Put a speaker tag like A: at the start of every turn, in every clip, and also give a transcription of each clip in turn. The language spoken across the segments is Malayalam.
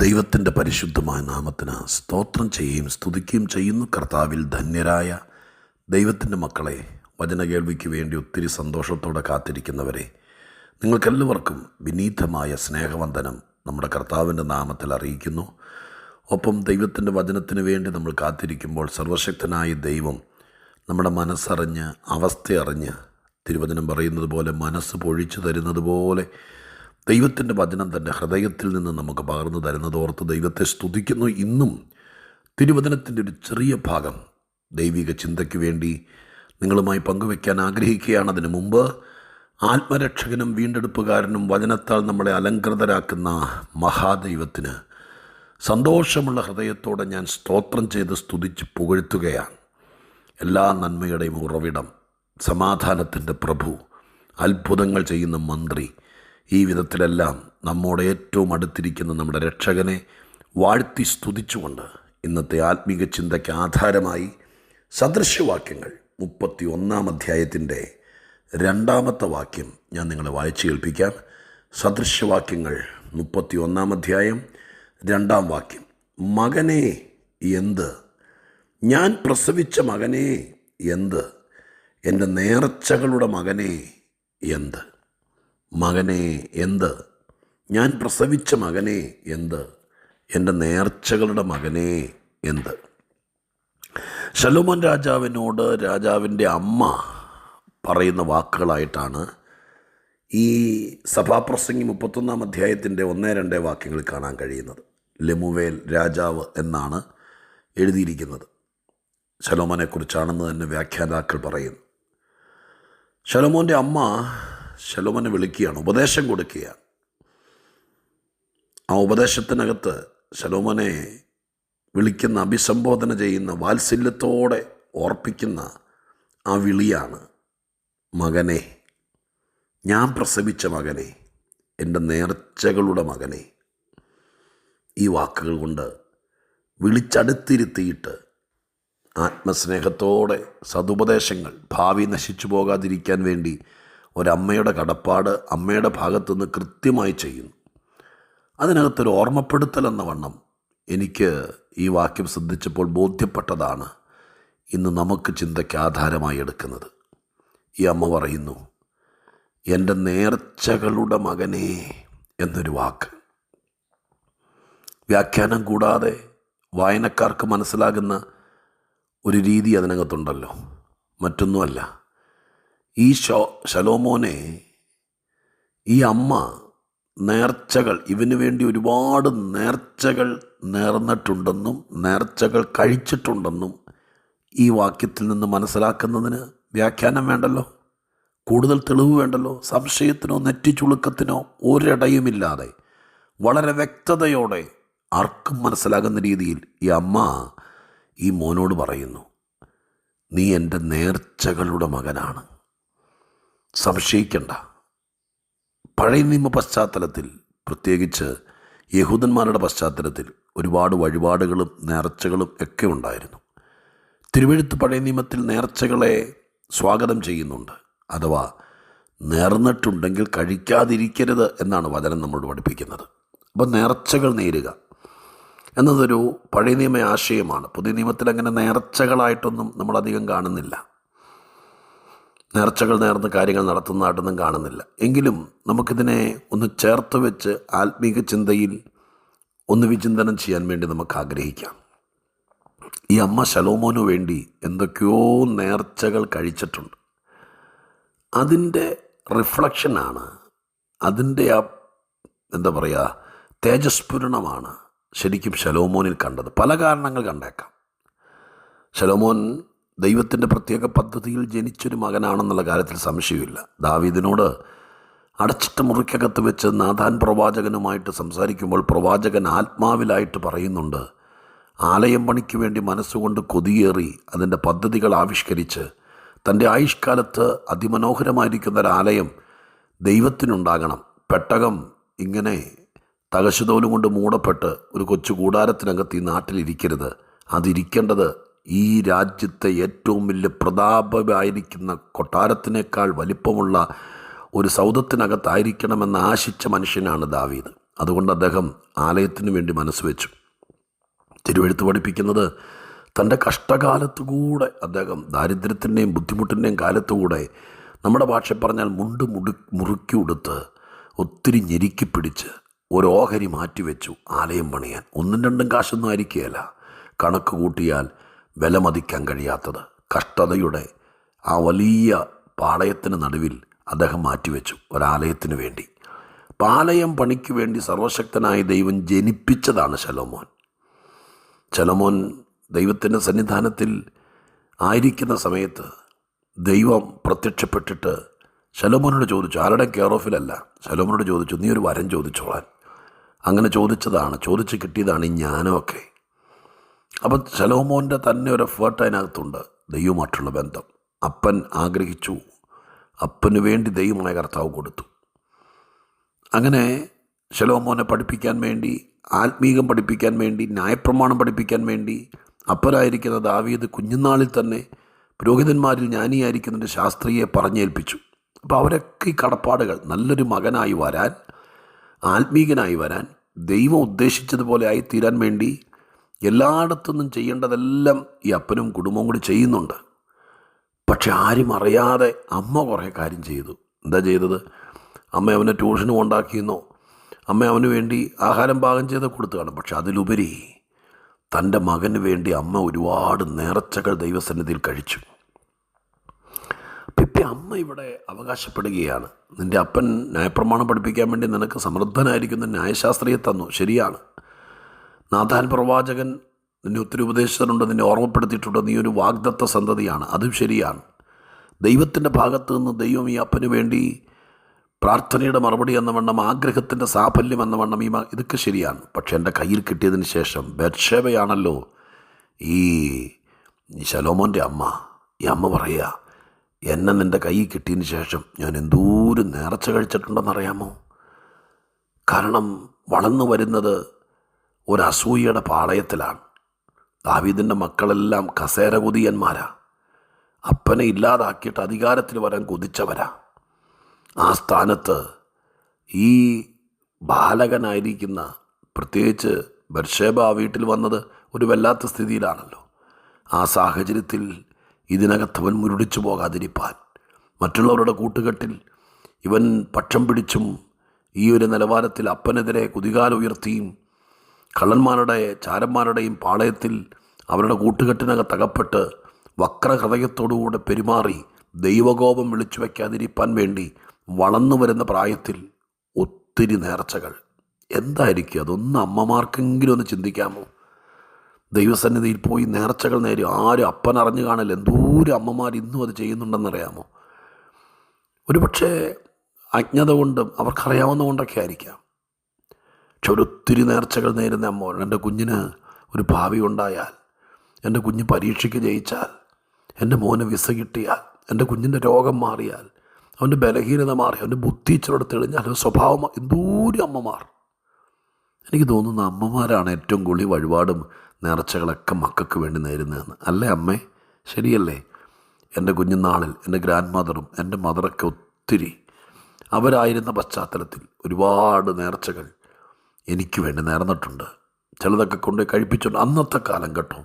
A: ദൈവത്തിന്റെ പരിശുദ്ധമായ നാമത്തിന് സ്തോത്രം ചെയ്യുകയും സ്തുതിക്കുകയും ചെയ്യുന്നു. കർത്താവിൽ ധന്യരായ ദൈവത്തിന്റെ മക്കളെ വചന കേൾവിക്ക് വേണ്ടി ഒത്തിരി സന്തോഷത്തോടെ കാത്തിരിക്കുന്നവരെ നിങ്ങൾക്കെല്ലാവർക്കും വിനീതമായ സ്നേഹവന്ദനം നമ്മുടെ കർത്താവിന്റെ നാമത്തിൽ അറിയിക്കുന്നു. ഒപ്പം ദൈവത്തിന്റെ വചനത്തിന് വേണ്ടി നമ്മൾ കാത്തിരിക്കുമ്പോൾ സർവശക്തനായ ദൈവം നമ്മുടെ മനസ്സറിഞ്ഞ് അവസ്ഥയറിഞ്ഞ് തിരുവചനം പറയുന്നത് പോലെ മനസ്സ് പൊഴിച്ചു തരുന്നത് പോലെ ദൈവത്തിന്റെ വചനം തന്റെ ഹൃദയത്തിൽ നിന്ന് നമുക്ക് പകർന്നു തരുന്നതോർത്ത് ദൈവത്തെ സ്തുതിക്കുന്നു. ഇന്നും തിരുവചനത്തിന്റെ ഒരു ചെറിയ ഭാഗം ദൈവിക ചിന്തയ്ക്ക് വേണ്ടി നിങ്ങളുമായി പങ്കുവയ്ക്കാൻ ആഗ്രഹിക്കുകയാണ്. അതിനു മുമ്പ് ആത്മരക്ഷകനും വീണ്ടെടുപ്പുകാരനും വചനത്താൽ നമ്മളെ അലങ്കൃതരാക്കുന്ന മഹാദൈവത്തിന് സന്തോഷമുള്ള ഹൃദയത്തോടെ ഞാൻ സ്തോത്രം ചെയ്ത് സ്തുതിച്ച് പുകഴ്ത്തുകയാണ്. എല്ലാ നന്മയുടെയും ഉറവിടം സമാധാനത്തിന്റെ പ്രഭു അത്ഭുതങ്ങൾ ചെയ്യുന്ന മന്ത്രി ഈ വിധത്തിലെല്ലാം നമ്മോട് ഏറ്റവും അടുത്തിരിക്കുന്ന നമ്മുടെ രക്ഷകനെ വാഴ്ത്തി സ്തുതിച്ചുകൊണ്ട് ഇന്നത്തെ ആത്മീക ചിന്തയ്ക്ക് ആധാരമായി സദൃശ്യവാക്യങ്ങൾ മുപ്പത്തി ഒന്നാം അധ്യായത്തിന്റെ രണ്ടാമത്തെ വാക്യം ഞാൻ നിങ്ങളെ വായിച്ചു കേൾപ്പിക്കാം. സദൃശ്യവാക്യങ്ങൾ മുപ്പത്തി ഒന്നാം അധ്യായം രണ്ടാം വാക്യം. മകനെ എന്ത്? ഞാൻ പ്രസവിച്ച മകനെ എന്ത്? എന്റെ നേർച്ചകളുടെ മകനെ എന്ത്? മകനെ എന്ത്? ഞാൻ പ്രസവിച്ച മകനെ എന്ത്? എന്റെ നേർച്ചകളുടെ മകനെ എന്ത്? ശലോമോൻ രാജാവിനോട് രാജാവിന്റെ അമ്മ പറയുന്ന വാക്കുകളായിട്ടാണ് ഈ സഭാപ്രസംഗി മുപ്പത്തൊന്നാം അധ്യായത്തിന്റെ ഒന്നേ രണ്ടേ വാക്യങ്ങൾ കാണാൻ കഴിയുന്നത്. ലെമുവേൽ രാജാവ് എന്നാണ് എഴുതിയിരിക്കുന്നത്. ശലോമോനെക്കുറിച്ചാണെന്ന് തന്നെ വ്യാഖ്യാതാക്കൾ പറയുന്നു. ശലോമോന്റെ അമ്മ ശലോമനെ വിളിക്കുകയാണ് ഉപദേശം കൊടുക്കുകയാണ്. ആ ഉപദേശത്തിനകത്ത് ശലോമനെ വിളിക്കുന്ന അഭിസംബോധന ചെയ്യുന്ന വാത്സല്യത്തോടെ ഓർപ്പിക്കുന്ന ആ വിളിയാണ് മകനെ ഞാൻ പ്രസവിച്ച മകനെ എന്റെ നേർച്ചകളുടെ മകനെ. ഈ വാക്കുകൾ കൊണ്ട് വിളിച്ചടുത്തിരുത്തിയിട്ട് ആത്മസ്നേഹത്തോടെ സതുപദേശങ്ങൾ ഭാവി നശിച്ചു പോകാതിരിക്കാൻ വേണ്ടി ഒരമ്മയുടെ കടപ്പാട് അമ്മയുടെ ഭാഗത്തുനിന്ന് കൃത്യമായി ചെയ്യുന്നു. അതിനകത്തൊരു ഓർമ്മപ്പെടുത്തൽ എന്ന വണ്ണം എനിക്ക് ഈ വാക്യം ശ്രദ്ധിച്ചപ്പോൾ ബോധ്യപ്പെട്ടതാണ്. ഇന്ന് നമുക്ക് ചിന്തയ്ക്ക് ആധാരമായി എടുക്കുന്നത്. ഈ അമ്മ പറയുന്നു എന്റെ നേർച്ചകളുടെ മകനെ എന്നൊരു വാക്ക്. വ്യാഖ്യാനം കൂടാതെ വായനക്കാർക്ക് മനസ്സിലാകുന്ന ഒരു രീതി അതിനകത്തുണ്ടല്ലോ. മറ്റൊന്നുമല്ല. ഈ ഷോ ശലോമോനെ ഈ അമ്മ നേർച്ചകൾ ഇവന് വേണ്ടി ഒരുപാട് നേർച്ചകൾ നേർന്നിട്ടുണ്ടെന്നും നേർച്ചകൾ കഴിച്ചിട്ടുണ്ടെന്നും ഈ വാക്യത്തിൽ നിന്ന് മനസ്സിലാക്കുന്നതിന് വ്യാഖ്യാനം വേണ്ടല്ലോ? കൂടുതൽ തെളിവ് വേണ്ടല്ലോ? സംശയത്തിനോ നെറ്റിച്ചുളുക്കത്തിനോ ഒരിടയുമില്ലാതെ വളരെ വ്യക്തതയോടെ ആർക്കും മനസ്സിലാകുന്ന രീതിയിൽ ഈ അമ്മ ഈ മോനോട് പറയുന്നു നീ എന്റെ നേർച്ചകളുടെ മകനാണ്. സംശയിക്കണ്ട. പഴയ നിയമ പശ്ചാത്തലത്തിൽ പ്രത്യേകിച്ച് യഹൂദന്മാരുടെ പശ്ചാത്തലത്തിൽ ഒരുപാട് വഴിപാടുകളും നേർച്ചകളും ഒക്കെ ഉണ്ടായിരുന്നു. തിരുവഴുത്ത് പഴയ നിയമത്തിൽ നേർച്ചകളെ സ്വാഗതം ചെയ്യുന്നുണ്ട്. അഥവാ നേർന്നിട്ടുണ്ടെങ്കിൽ കഴിക്കാതിരിക്കരുത് എന്നാണ് വചനം നമ്മളോട് പഠിപ്പിക്കുന്നത്. അപ്പോൾ നേർച്ചകൾ നേരുക എന്നതൊരു പഴയ നിയമ ആശയമാണ്. പുതിയ നിയമത്തിൽ അങ്ങനെ നേർച്ചകളായിട്ടൊന്നും നമ്മളധികം കാണുന്നില്ല. നേർച്ചകൾ നേർന്ന് കാര്യങ്ങൾ നടത്തുന്നതായിട്ടൊന്നും കാണുന്നില്ല. എങ്കിലും നമുക്കിതിനെ ഒന്ന് ചേർത്ത് വെച്ച് ആത്മീക ചിന്തയിൽ ഒന്ന് വിചിന്തനം ചെയ്യാൻ വേണ്ടി നമുക്ക് ആഗ്രഹിക്കാം. ഈ അമ്മ ശലോമോനു വേണ്ടി എന്തൊക്കെയോ നേർച്ചകൾ കഴിച്ചിട്ടുണ്ട്. അതിന്റെ റിഫ്ലക്ഷനാണ് അതിന്റെ ആ എന്താ പറയുക തേജസ്ഫുരണമാണ് ശരിക്കും ശലോമോനിൽ കണ്ടത്. പല കാരണങ്ങൾ കണ്ടേക്കാം. ശലോമോൻ ദൈവത്തിന്റെ പ്രത്യേക പദ്ധതിയിൽ ജനിച്ചൊരു മകനാണെന്നുള്ള കാര്യത്തിൽ സംശയമില്ല. ദാവീദിനോട് അടച്ചിട്ട മുറിക്കകത്ത് വെച്ച് നാഥാൻ പ്രവാചകനുമായിട്ട് സംസാരിക്കുമ്പോൾ പ്രവാചകൻ ആത്മാവിലായിട്ട് പറയുന്നുണ്ട് ആലയം പണിക്ക് വേണ്ടി മനസ്സുകൊണ്ട് കൊതിയേറി അതിന്റെ പദ്ധതികൾ ആവിഷ്കരിച്ച് തന്റെ ആയുഷ്കാലത്ത് അതിമനോഹരമായിരിക്കുന്ന ഒരാലയം ദൈവത്തിനുണ്ടാകണം. പെട്ടകം ഇങ്ങനെ തകശുതോലും കൊണ്ട് മൂടപ്പെട്ട് ഒരു കൊച്ചു കൂടാരത്തിനകത്ത് ഈ നാട്ടിലിരിക്കരുത്. അതിരിക്കേണ്ടത് ഈ രാജ്യത്തെ ഏറ്റവും വലിയ പ്രതാപമായിരിക്കുന്ന കൊട്ടാരത്തിനേക്കാൾ വലിപ്പമുള്ള ഒരു സൗധത്തിനകത്തായിരിക്കണമെന്ന് ആശിച്ച മനുഷ്യനാണ് ദാവീദ്. അതുകൊണ്ട് അദ്ദേഹം ആലയത്തിനു വേണ്ടി മനസ്സ് വെച്ചു. തിരുവെഴുത്ത് പഠിപ്പിക്കുന്നത് തന്റെ കഷ്ടകാലത്തുകൂടെ അദ്ദേഹം ദാരിദ്ര്യത്തിന്റെയും ബുദ്ധിമുട്ടിന്റെയും കാലത്തുകൂടെ നമ്മുടെ ഭാഷ പറഞ്ഞാൽ മുണ്ട് മുടു മുറുക്കി ഉടുത്ത് ഒത്തിരി ഞെരുക്കി പിടിച്ച് ഒരു ഓഹരി മാറ്റിവെച്ചു ആലയം പണിയാൻ. ഒന്നും രണ്ടും കാശൊന്നും ആയിരിക്കുകയല്ല. കണക്ക് കൂട്ടിയാൽ വിലമതിക്കാൻ കഴിയാത്തത്. കഷ്ടതയുടെ ആ വലിയ പാളയത്തിന് നടുവിൽ അദ്ദേഹം മാറ്റിവെച്ചു ഒരാലയത്തിന് വേണ്ടി. പാലയം പണിക്ക് വേണ്ടി സർവശക്തനായ ദൈവം ജനിപ്പിച്ചതാണ് ശലോമോൻ. ശലോമോൻ ദൈവത്തിന്റെ സന്നിധാനത്തിൽ ആയിരിക്കുന്ന സമയത്ത് ദൈവം പ്രത്യക്ഷപ്പെട്ടിട്ട് ശലോമോനോട് ചോദിച്ചു ആരുടെ കെയർ ഓഫിലല്ല ശലോമോനോട് ചോദിച്ചു നീ ഒരു വരം ചോദിച്ചോളാൻ. അങ്ങനെ ചോദിച്ചതാണ് ചോദിച്ച് കിട്ടിയതാണ് ഈ ജ്ഞാനമൊക്കെ. അപ്പം ശലോമോന്റെ തന്നെ ഒരു എഫേർട്ട് അതിനകത്തുണ്ട് ദൈവമായിട്ടുള്ള ബന്ധം. അപ്പൻ ആഗ്രഹിച്ചു. അപ്പന് വേണ്ടി ദൈവമായ കർത്താവ് കൊടുത്തു. അങ്ങനെ ശലോമോനെ പഠിപ്പിക്കാൻ വേണ്ടി ആത്മീകം പഠിപ്പിക്കാൻ വേണ്ടി ന്യായപ്രമാണം പഠിപ്പിക്കാൻ വേണ്ടി അപ്പനായിരിക്കുന്ന ദാവീദ് കുഞ്ഞുനാളിൽ തന്നെ പുരോഹിതന്മാരിൽ ജ്ഞാനിയായിരിക്കുന്നതിന്റെ ശാസ്ത്രിയെ പറഞ്ഞേൽപ്പിച്ചു. അപ്പോൾ അവരൊക്കെ ഈ കടപ്പാടുകൾ നല്ലൊരു മകനായി വരാൻ ആത്മീകനായി വരാൻ ദൈവം ഉദ്ദേശിച്ചതുപോലെ ആയി തീരാൻ വേണ്ടി എല്ലായിടത്തുനിന്നും ചെയ്യേണ്ടതെല്ലാം ഈ അപ്പനും കുടുംബവും കൂടി ചെയ്യുന്നുണ്ട്. പക്ഷെ ആരും അറിയാതെ അമ്മ കുറേ കാര്യം ചെയ്തു. എന്താ ചെയ്തത്? അമ്മ അവനെ ട്യൂഷനും ഉണ്ടാക്കിയെന്നോ അമ്മ അവന് വേണ്ടി ആഹാരം പാകം ചെയ്ത് കൊടുത്തതാണ്. പക്ഷെ അതിലുപരി തന്റെ മകന് വേണ്ടി അമ്മ ഒരുപാട് നേർച്ചകൾ ദൈവസന്നിധിയിൽ കഴിച്ചു. അപ്പം ഇപ്പം അമ്മ ഇവിടെ അവകാശപ്പെടുകയാണ്. നിന്റെ അപ്പൻ ന്യായപ്രമാണം പഠിപ്പിക്കാൻ വേണ്ടി നിനക്ക് സമൃദ്ധനായിരിക്കുന്ന ന്യായശാസ്ത്രീയെ തന്നു. ശരിയാണ്. നാഥാൻ പ്രവാചകൻ നിന്നെ ഒത്തിരി ഉപദേശിച്ചിട്ടുണ്ട് നിന്നെ ഓർമ്മപ്പെടുത്തിയിട്ടുണ്ട് നീ ഒരു വാഗ്ദത്ത സന്തതിയാണ്. അതും ശരിയാണ്. ദൈവത്തിന്റെ ഭാഗത്ത് നിന്ന് ദൈവം ഈ അപ്പന് വേണ്ടി പ്രാർത്ഥനയുടെ മറുപടി എന്ന വണ്ണം ആഗ്രഹത്തിന്റെ സാഫല്യം എന്ന വണ്ണം ഈ ഇതൊക്കെ ശരിയാണ്. പക്ഷേ എന്റെ കയ്യിൽ കിട്ടിയതിന് ശേഷം ബെർഷേവയാണല്ലോ ഈ ശലോമോന്റെ അമ്മ. ഈ അമ്മ പറയുക എന്നെ നിന്റെ കയ്യിൽ കിട്ടിയതിന് ശേഷം ഞാൻ എന്തോരം നേർച്ച കഴിച്ചിട്ടുണ്ടെന്നറിയാമോ കാരണം വളർന്നു വരുന്നത് ഒരു അസൂയയുടെ പാളയത്തിലാണ്. ദാവീദിന്റെ മക്കളെല്ലാം കസേര കുതിയന്മാരാ അപ്പനെ ഇല്ലാതാക്കിയിട്ട് അധികാരത്തിൽ വരാൻ കൊതിച്ചവരാ. ആ സ്ഥാനത്ത് ഈ ബാലകനായിരിക്കുന്ന പ്രത്യേകിച്ച് ബർഷേബ വീട്ടിൽ വന്നത് ഒരു വല്ലാത്ത സ്ഥിതിയിലാണല്ലോ. ആ സാഹചര്യത്തിൽ ഇതിനകത്തവൻ മുരുടിച്ചു പോകാതിരിപ്പാൻ. മറ്റുള്ളവരുടെ കൂട്ടുകെട്ടിൽ ഇവൻ പക്ഷം പിടിച്ചും ഈ ഒരു നിലവാരത്തിൽ അപ്പനെതിരെ കുതികാൽ ഉയർത്തിയും കള്ളന്മാരുടെ ചാരന്മാരുടെയും പാളയത്തിൽ അവരുടെ കൂട്ടുകെട്ടിനകത്ത് അകപ്പെട്ട് വക്രഹൃദയത്തോടുകൂടെ പെരുമാറി ദൈവകോപം വിളിച്ചു വയ്ക്കാതിരിക്കാൻ വേണ്ടി വളർന്നു വരുന്ന പ്രായത്തിൽ ഒത്തിരി നേർച്ചകൾ. എന്തായിരിക്കും? അതൊന്ന് അമ്മമാർക്കെങ്കിലും ഒന്ന് ചിന്തിക്കാമോ? ദൈവസന്നിധിയിൽ പോയി നേർച്ചകൾ നേരി ആരും അപ്പൻ അറിഞ്ഞു കാണില്ല. എന്തോരം അമ്മമാർ ഇന്നും അത് ചെയ്യുന്നുണ്ടെന്നറിയാമോ? ഒരുപക്ഷേ അജ്ഞത കൊണ്ടും അവർക്കറിയാവുന്ന കൊണ്ടൊക്കെ ആയിരിക്കാം. ഒരൊത്തിരി നേർച്ചകൾ നേരുന്ന അമ്മോൾ എന്റെ കുഞ്ഞിന് ഒരു ഭാവി ഉണ്ടായാൽ എന്റെ കുഞ്ഞ് പരീക്ഷയ്ക്ക് ജയിച്ചാൽ എന്റെ മോന് വിസ കിട്ടിയാൽ എന്റെ കുഞ്ഞിന്റെ രോഗം മാറിയാൽ അവന്റെ ബലഹീനത മാറി അവന്റെ ബുദ്ധി ഇച്ചിരോടെ തെളിഞ്ഞാൽ അവന്റെ സ്വഭാവം എന്തോരം അമ്മമാർ. എനിക്ക് തോന്നുന്ന അമ്മമാരാണ് ഏറ്റവും കൂടുതൽ വഴിപാടും നേർച്ചകളൊക്കെ മക്കൾക്ക് വേണ്ടി നേരുന്നതെന്ന്. അല്ലേ അമ്മേ? ശരിയല്ലേ? എന്റെ കുഞ്ഞുനാളിൽ എന്റെ ഗ്രാൻഡ് മദറും എന്റെ മദറൊക്കെ ഒത്തിരി അവരായിരുന്ന പശ്ചാത്തലത്തിൽ ഒരുപാട് നേർച്ചകൾ എനിക്ക് വേണ്ടി നേർന്നിട്ടുണ്ട്. ചിലതൊക്കെ കൊണ്ട് കഴിപ്പിച്ചുണ്ട് അന്നത്തെ കാലം കേട്ടോ.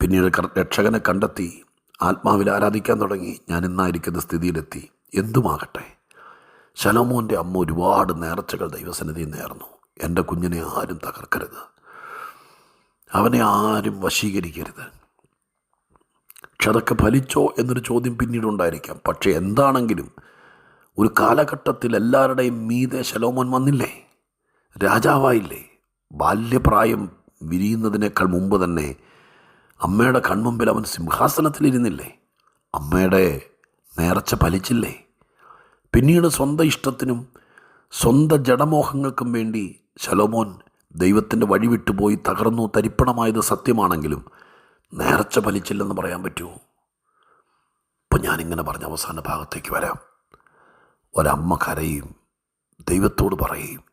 A: പിന്നീട് രക്ഷകനെ കണ്ടെത്തി ആത്മാവിൽ ആരാധിക്കാൻ തുടങ്ങി ഞാൻ ഇന്നായിരിക്കുന്ന സ്ഥിതിയിലെത്തി. എന്തുമാകട്ടെ? ശലോമോന്റെ അമ്മ ഒരുപാട് നേർച്ചകൾ ദൈവസന്നിധി നേർന്നു. എന്റെ കുഞ്ഞിനെ ആരും തകർക്കരുത്. അവനെ ആരും വശീകരിക്കരുത്. പക്ഷെ അതൊക്കെ ഫലിച്ചോ എന്നൊരു ചോദ്യം പിന്നീടുണ്ടായിരിക്കാം പക്ഷേ എന്താണെങ്കിലും ഒരു കാലഘട്ടത്തിൽ എല്ലാവരുടെയും മീതെ ശലോമോൻ വന്നില്ലേ? രാജാവായില്ലേ? ബാല്യപ്രായം വിരിയുന്നതിനേക്കാൾ മുമ്പ് തന്നെ അമ്മയുടെ കൺമുമ്പിൽ അവൻ സിംഹാസനത്തിലിരുന്നില്ലേ? അമ്മയുടെ നേർച്ച ഫലിച്ചില്ലേ? പിന്നീട് സ്വന്തം ഇഷ്ടത്തിനും സ്വന്തം ജഡമോഹങ്ങൾക്കും വേണ്ടി ശലോമോൻ ദൈവത്തിന്റെ വഴി വിട്ടുപോയി തകർന്നു തരിപ്പണമായത് സത്യമാണെങ്കിലും നേർച്ച ഫലിച്ചില്ലെന്ന് പറയാൻ പറ്റുമോ ഇപ്പം ഞാനിങ്ങനെ പറഞ്ഞ അവസാന ഭാഗത്തേക്ക് വരാം. ഒരമ്മ കരയും ദൈവത്തോട് പറയും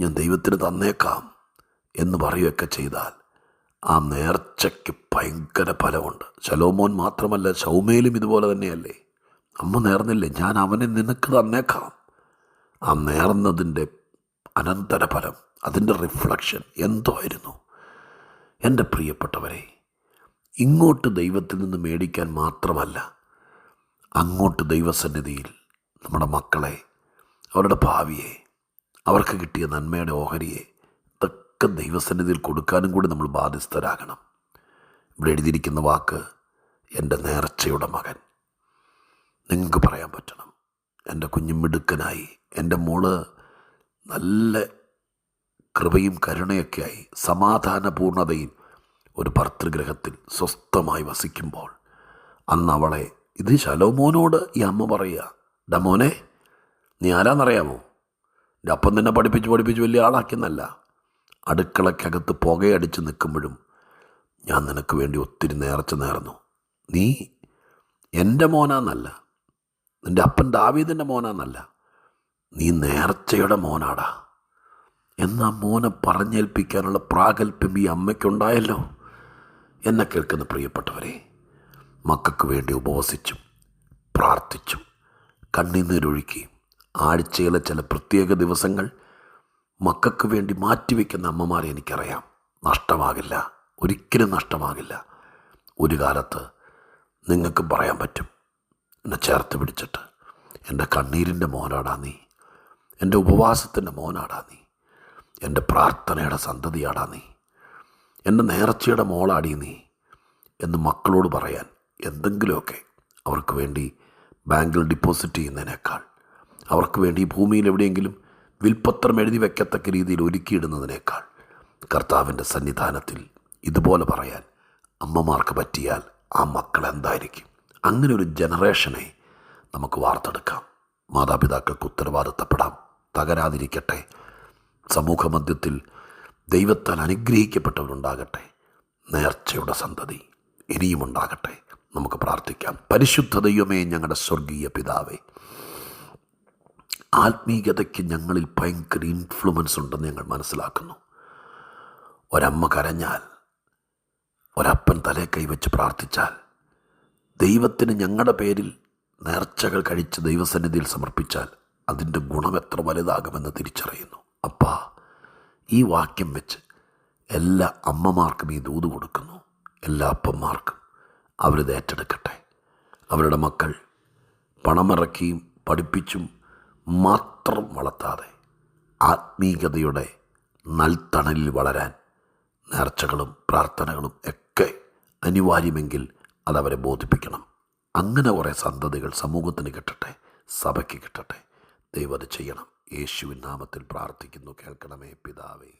A: ഞാൻ ദൈവത്തിന് തന്നേക്കാം എന്ന് പറയുകയൊക്കെ ചെയ്താൽ ആ നേർച്ചയ്ക്ക് ഭയങ്കര ഫലമുണ്ട്. ശലോമോൻ മാത്രമല്ല ശൗമേലും ഇതുപോലെ തന്നെയല്ലേ? അമ്മ നേർന്നില്ലേ? ഞാൻ അവനെ നിനക്ക് തന്നേക്കാം. ആ നേർന്നതിന്റെ അനന്തരഫലം അതിന്റെ റിഫ്ലക്ഷൻ എന്തോ ആയിരുന്നു എന്റെ പ്രിയപ്പെട്ടവരെ ഇങ്ങോട്ട് ദൈവത്തിൽ നിന്ന് മേടിക്കാൻ മാത്രമല്ല അങ്ങോട്ട് ദൈവസന്നിധിയിൽ നമ്മുടെ മക്കളെ അവരുടെ ഭാവിയെ അവർക്ക് കിട്ടിയ നന്മയുടെ ഓഹരിയെ ഇതൊക്കെ ദൈവസന്നിധിയിൽ കൊടുക്കാനും കൂടി നമ്മൾ ബാധ്യസ്ഥരാകണം. ഇവിടെ എഴുതിയിരിക്കുന്ന വാക്ക് എന്റെ നേർച്ചയുടെ മകൻ. നിങ്ങൾക്ക് പറയാൻ പറ്റണം. എന്റെ കുഞ്ഞു മിടുക്കനായി എന്റെ മോൾ നല്ല കൃപയും കരുണയൊക്കെയായി സമാധാനപൂർണതയിൽ ഒരു ഭർത്തൃഗ്രഹത്തിൽ സ്വസ്ഥമായി വസിക്കുമ്പോൾ അന്ന് അവളെ ഇത് ശലോമോനോട് ഈ അമ്മ പറയുക. ഡമോനെ നീ ആരാന്നറിയാമോ? അപ്പം തന്നെ പഠിപ്പിച്ച് പഠിപ്പിച്ച് വലിയ ആളാക്കിയെന്നല്ല. അടുക്കളയ്ക്കകത്ത് പുകയടിച്ച് നിൽക്കുമ്പോഴും ഞാൻ നിനക്ക് വേണ്ടി ഒത്തിരി നേർച്ച നേർന്നു. നീ എന്റെ മോനാന്നല്ല. നിന്റെ അപ്പൻ ദാവീദിന്റെ മോനാന്നല്ല. നീ നേർച്ചയുടെ മോനാടാ. എന്നാ മോനെ പറഞ്ഞേൽപ്പിക്കാനുള്ള പ്രാഗൽഭ്യം ഈ അമ്മയ്ക്കുണ്ടായല്ലോ? എന്നെ കേൾക്കുന്ന പ്രിയപ്പെട്ടവരെ മക്കൾക്ക് വേണ്ടി ഉപവസിച്ചും പ്രാർത്ഥിച്ചും കണ്ണീനീരൊഴുക്കിയും ആഴ്ചയിലെ ചില പ്രത്യേക ദിവസങ്ങൾ മക്കൾക്ക് വേണ്ടി മാറ്റിവെക്കുന്ന അമ്മമാരെ എനിക്കറിയാം. നഷ്ടമാകില്ല. ഒരിക്കലും നഷ്ടമാകില്ല. ഒരു കാലത്ത് നിങ്ങൾക്ക് പറയാൻ പറ്റും. എന്നെ ചേർത്ത് പിടിച്ചിട്ട്. എന്റെ കണ്ണീരിന്റെ മോനാടാ നീ. എന്റെ ഉപവാസത്തിന്റെ മോനാടാ നീ. എന്റെ പ്രാർത്ഥനയുടെ സന്തതിയാടാ നീ. എന്റെ നേർച്ചയുടെ മോളാടി നീ എന്ന് മക്കളോട് പറയാൻ എന്തെങ്കിലുമൊക്കെ അവർക്ക് വേണ്ടി ബാങ്കിൽ ഡിപ്പോസിറ്റ് ചെയ്യുന്നതിനേക്കാൾ അവർക്ക് വേണ്ടി ഭൂമിയിൽ എവിടെയെങ്കിലും വിൽപ്പത്രം എഴുതി വയ്ക്കത്തക്ക രീതിയിൽ ഒരുക്കിയിടുന്നതിനേക്കാൾ കർത്താവിന്റെ സന്നിധാനത്തിൽ ഇതുപോലെ പറയാൻ അമ്മമാർക്ക് പറ്റിയാൽ ആ മക്കൾ എന്തായിരിക്കും? അങ്ങനെ ഒരു ജനറേഷനെ നമുക്ക് വാർത്തെടുക്കാം. മാതാപിതാക്കൾക്ക് ഉത്തരവാദിത്തപ്പെടാം. തകരാതിരിക്കട്ടെ. സമൂഹമധ്യത്തിൽ ദൈവത്താൽ അനുഗ്രഹിക്കപ്പെട്ടവരുണ്ടാകട്ടെ. നേർച്ചയുടെ സന്തതി ഇനിയും ഉണ്ടാകട്ടെ നമുക്ക് പ്രാർത്ഥിക്കാം. പരിശുദ്ധ ദൈവമേ ഞങ്ങളുടെ സ്വർഗീയ പിതാവേ ആത്മീയതയ്ക്ക് ഞങ്ങളിൽ ഭയങ്കര ഇൻഫ്ലുവൻസ് ഉണ്ടെന്ന് ഞങ്ങൾ മനസ്സിലാക്കുന്നു. ഒരമ്മ കരഞ്ഞാൽ ഒരപ്പൻ തലേ കൈവച്ച് പ്രാർത്ഥിച്ചാൽ ദൈവത്തിന് ഞങ്ങളുടെ പേരിൽ നേർച്ചകൾ കഴിച്ച് ദൈവസന്നിധിയിൽ സമർപ്പിച്ചാൽ അതിന്റെ ഗുണം എത്ര വലുതാകുമെന്ന് തിരിച്ചറിയുന്നു. അപ്പാ ഈ വാക്യം വെച്ച് എല്ലാ അമ്മമാർക്കും ഈ ദൂത് കൊടുക്കുന്നു. എല്ലാ അപ്പന്മാർക്കും അവരിത് ഏറ്റെടുക്കട്ടെ. അവരുടെ മക്കൾ പണമിറക്കിയും പഠിപ്പിച്ചും മാത്രം വളർത്താതെ ആത്മീയതയുടെ നൽത്തണലിൽ വളരാൻ നേർച്ചകളും പ്രാർത്ഥനകളും ഒക്കെ അനിവാര്യമെങ്കിൽ അതവരെ ബോധിപ്പിക്കണം. അങ്ങനെ കുറേ സന്തതികൾ സമൂഹത്തിന് കിട്ടട്ടെ സഭയ്ക്ക് കിട്ടട്ടെ. ദൈവം ചെയ്യണം. യേശുവിൻ നാമത്തിൽ പ്രാർത്ഥിക്കുന്നു. കേൾക്കണമേ പിതാവേ.